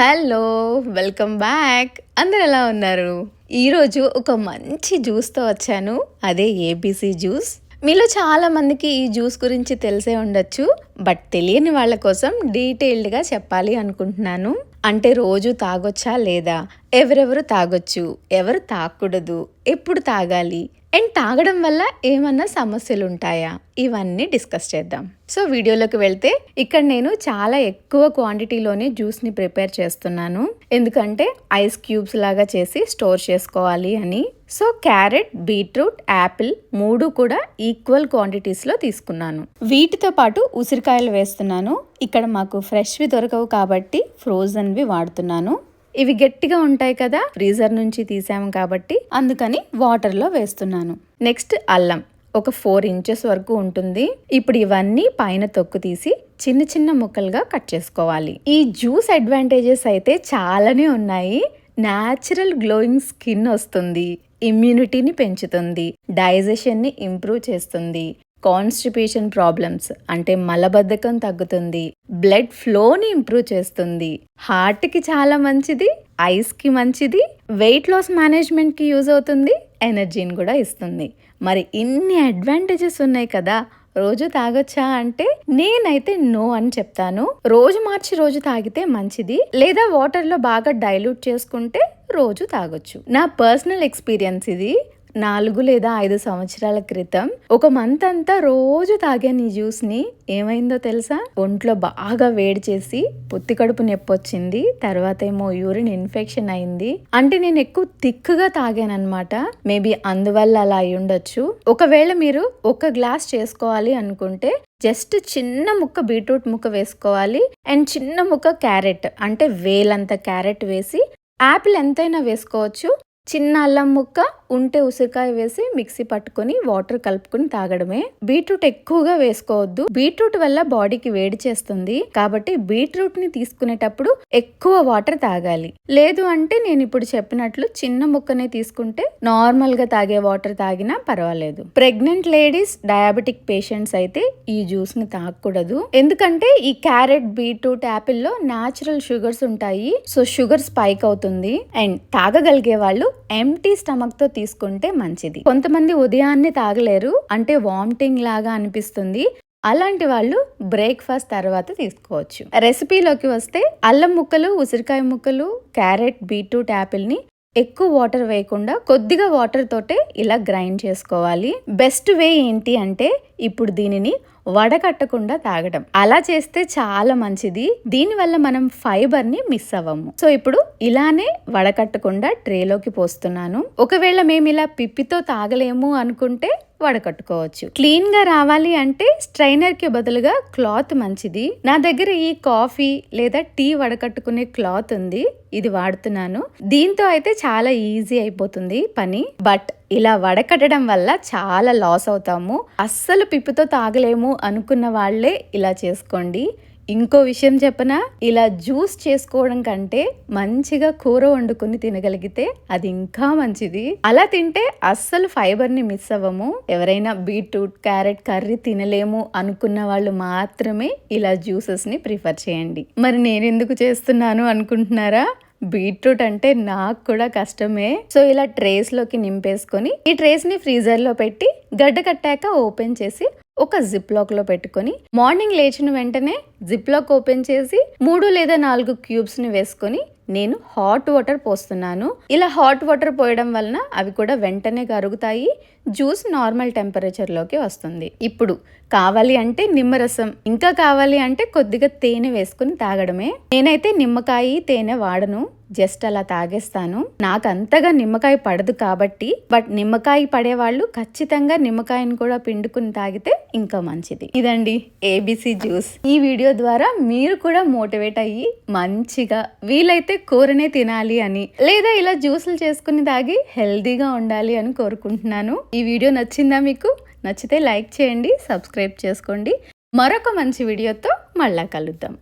Hello welcome back. అందరు ఎలా ఉన్నారు? ఈరోజు ఒక మంచి జ్యూస్తో వచ్చాను. అదే ఏబీసీ జ్యూస్. మీలో చాలా మందికి ఈ జ్యూస్ గురించి తెలిసే ఉండొచ్చు. బట్ తెలియని వాళ్ళ కోసం డీటెయిల్డ్గా చెప్పాలి అనుకుంటున్నాను. అంటే రోజు తాగొచ్చా లేదా? ఎవరెవరు తాగొచ్చు? ఎవరు తాగకూడదు ఎప్పుడు తాగాలి? అండ్ తాగడం వల్ల ఏమన్నా సమస్యలు ఉంటాయా ఇవన్నీ డిస్కస్ చేద్దాం. సో వీడియోలోకి వెళ్తే ఇక్కడ నేను చాలా ఎక్కువ క్వాంటిటీలోనే జ్యూస్ని ప్రిపేర్ చేస్తున్నాను. ఎందుకంటే ఐస్ క్యూబ్స్ లాగా చేసి స్టోర్ చేసుకోవాలి అని. సో క్యారెట్ బీట్రూట్ యాపిల్ మూడు కూడా ఈక్వల్ క్వాంటిటీస్లో తీసుకున్నాను. వీటితో పాటు ఉసిరికాయలు వేస్తున్నాను. ఇక్కడ మాకు ఫ్రెష్వి దొరకవు కాబట్టి ఫ్రోజన్వి వాడుతున్నాను. ఇవి గట్టిగా ఉంటాయి కదా ఫ్రీజర్ నుంచి తీసాము కాబట్టి అందుకని వాటర్లో వేస్తున్నాను. నెక్స్ట్ అల్లం. ఒక ఫోర్ ఇంచెస్ వరకు ఉంటుంది. ఇప్పుడు ఇవన్నీ పైన తొక్కు తీసి చిన్న చిన్న ముక్కలుగా కట్ చేసుకోవాలి. ఈ జ్యూస్ అడ్వాంటేజెస్ అయితే చాలానే ఉన్నాయి. న్యాచురల్ గ్లోయింగ్ స్కిన్ వస్తుంది. ఇమ్యూనిటీని పెంచుతుంది. డైజెషన్ని ఇంప్రూవ్ చేస్తుంది. కాన్స్టిపేషన్ ప్రాబ్లమ్స్ అంటే మలబద్ధకం తగ్గుతుంది బ్లడ్ ఫ్లోని ఇంప్రూవ్ చేస్తుంది. హార్ట్కి చాలా మంచిది ఐస్కి మంచిది వెయిట్ లాస్ మేనేజ్మెంట్కి యూజ్ అవుతుంది ఎనర్జీని కూడా ఇస్తుంది. మరి ఇన్ని అడ్వాంటేజెస్ ఉన్నాయి కదా రోజు తాగొచ్చా అంటే నేనైతే నో అని చెప్తాను. రోజు మార్చి రోజు తాగితే మంచిది లేదా వాటర్లో బాగా డైల్యూట్ చేసుకుంటే రోజు తాగొచ్చు. నా పర్సనల్ ఎక్స్పీరియన్స్ ఇది. నాలుగు లేదా ఐదు సంవత్సరాల క్రితం ఒక మంత్ అంతా రోజు తాగాను ఈ జ్యూస్ని ఏమైందో తెలుసా? ఒంట్లో బాగా వేడి చేసి పొత్తి కడుపు నొప్పి వచ్చింది తర్వాత ఏమో యూరిన్ ఇన్ఫెక్షన్ అయింది. అంటే నేను ఎక్కువ థిక్గా తాగాను మేబీ అందువల్ల అలా అయి ఉండొచ్చు. ఒకవేళ మీరు ఒక గ్లాస్ చేసుకోవాలి అనుకుంటే జస్ట్ చిన్న ముక్క బీట్రూట్ ముక్క వేసుకోవాలి. అండ్ చిన్న ముక్క క్యారెట్ అంటే వేలంత క్యారెట్ వేసి యాపిల్ ఎంతైనా వేసుకోవచ్చు. చిన్న అల్లం ముక్క ఉంటే ఉసిరికాయ వేసి మిక్సీ పట్టుకొని వాటర్ కలుపుకొని తాగడమే. బీట్రూట్ ఎక్కువగా వేసుకోవద్దు. బీట్రూట్ వల్ల బాడీకి వేడి చేస్తుంది. కాబట్టి బీట్రూట్ని తీసుకునేటప్పుడు ఎక్కువ వాటర్ తాగాలి. లేదు అంటే నేను ఇప్పుడు చెప్పినట్లు చిన్న ముక్కనే తీసుకుంటే నార్మల్గా తాగే వాటర్ తాగినా పర్వాలేదు. ప్రెగ్నెంట్ లేడీస్ డయాబెటిక్ పేషెంట్స్ అయితే ఈ జ్యూస్ని తాగకూడదు. ఎందుకంటే ఈ క్యారెట్ బీట్రూట్ యాపిల్లో న్యాచురల్ షుగర్స్ ఉంటాయి. సో షుగర్ స్పైక్ అవుతుంది. అండ్ తాగగలిగే వాళ్ళు ఎంటీ స్టమక్తో తీసుకుంటే మంచిది. కొంతమంది ఉదయాన్నే తాగలేరు అంటే వామిటింగ్ లాగా అనిపిస్తుంది. అలాంటి వాళ్ళు బ్రేక్ఫాస్ట్ తర్వాత తీసుకోవచ్చు. రెసిపీలోకి వస్తే అల్లం ముక్కలు ఉసిరికాయ ముక్కలు క్యారెట్ బీట్రూట్ యాపిల్ని ఎక్కువ వాటర్ వేయకుండా కొద్దిగా వాటర్ తోటే ఇలా గ్రైండ్ చేసుకోవాలి. బెస్ట్ వే ఏంటి అంటే ఇప్పుడు దీనిని వడకట్టకుండా తాగడం అలా చేస్తే చాలా మంచిది. దీనివల్ల మనం ఫైబర్ని మిస్ అవ్వము. సో ఇప్పుడు ఇలానే వడకట్టకుండా ట్రేలోకి పోస్తున్నాను. ఒకవేళ మేము ఇలా పిప్పితో తాగలేము అనుకుంటే వడకట్టుకోవచ్చు. క్లీన్గా రావాలి అంటే స్ట్రైనర్కి బదులుగా క్లాత్ మంచిది. నా దగ్గర ఈ కాఫీ లేదా టీ వడకట్టుకునే క్లాత్ ఉంది. ఇది వాడుతున్నాను. దీంతో అయితే చాలా ఈజీ అయిపోతుంది పని. బట్ ఇలా వడకట్టడం వల్ల చాలా లాస్ అవుతాము. అస్సలు పిప్పుతో తాగలేము అనుకున్న వాళ్ళే ఇలా చేసుకోండి. ఇంకో విషయం చెప్పనా? ఇలా జ్యూస్ చేసుకోవడం కంటే మంచిగా కూర వండుకుని తినగలిగితే అది ఇంకా మంచిది. అలా తింటే అస్సలు ఫైబర్ని మిస్ అవ్వము. ఎవరైనా బీట్రూట్ క్యారెట్ కర్రీ తినలేము అనుకున్న వాళ్ళు మాత్రమే ఇలా జ్యూసెస్ని ప్రిఫర్ చేయండి. మరి నేనెందుకు చేస్తున్నాను అనుకుంటున్నారా? బీట్రూట్ అంటే నాకు కూడా కష్టమే. సో ఇలా ట్రేస్లోకి నింపేసుకొని ఈ ట్రేస్ని ఫ్రీజర్లో పెట్టి గడ్డ కట్టాక ఓపెన్ చేసి ఒక జిప్ లాక్లో పెట్టుకొని మార్నింగ్ లేచిన వెంటనే జిప్ లాక్ ఓపెన్ చేసి మూడు లేదా నాలుగు క్యూబ్స్ని వేసుకొని నేను హాట్ వాటర్ పోస్తున్నాను. ఇలా హాట్ వాటర్ పోయడం వలన అవి కూడా వెంటనే కరుగుతాయి. జ్యూస్ నార్మల్ టెంపరేచర్లోకి వస్తుంది. ఇప్పుడు కావాలి అంటే నిమ్మరసం ఇంకా కావాలి అంటే కొద్దిగా తేనె వేసుకుని తాగడమే. నేనైతే నిమ్మకాయ తేనె వాడను జస్ట్ అలా తాగేస్తాను. నాకు అంతగా నిమ్మకాయ పడదు కాబట్టి బట్ నిమ్మకాయ పడేవాళ్ళు ఖచ్చితంగా నిమ్మకాయను కూడా పిండుకుని తాగితే ఇంకా మంచిది. ఇదండి ఏబిసి జ్యూస్. ఈ వీడియో ద్వారా మీరు కూడా మోటివేట్ అయ్యి మంచిగా వీలైతే కూరనే తినాలి అని లేదా ఇలా జ్యూసులు చేసుకుని తాగి హెల్దీగా ఉండాలి అని కోరుకుంటున్నాను. ఈ వీడియో నచ్చిందా మీకు? నచ్చితే లైక్ చేయండి సబ్స్క్రైబ్ చేసుకోండి. మరొక మంచి వీడియోతో మళ్ళా కలుద్దాం.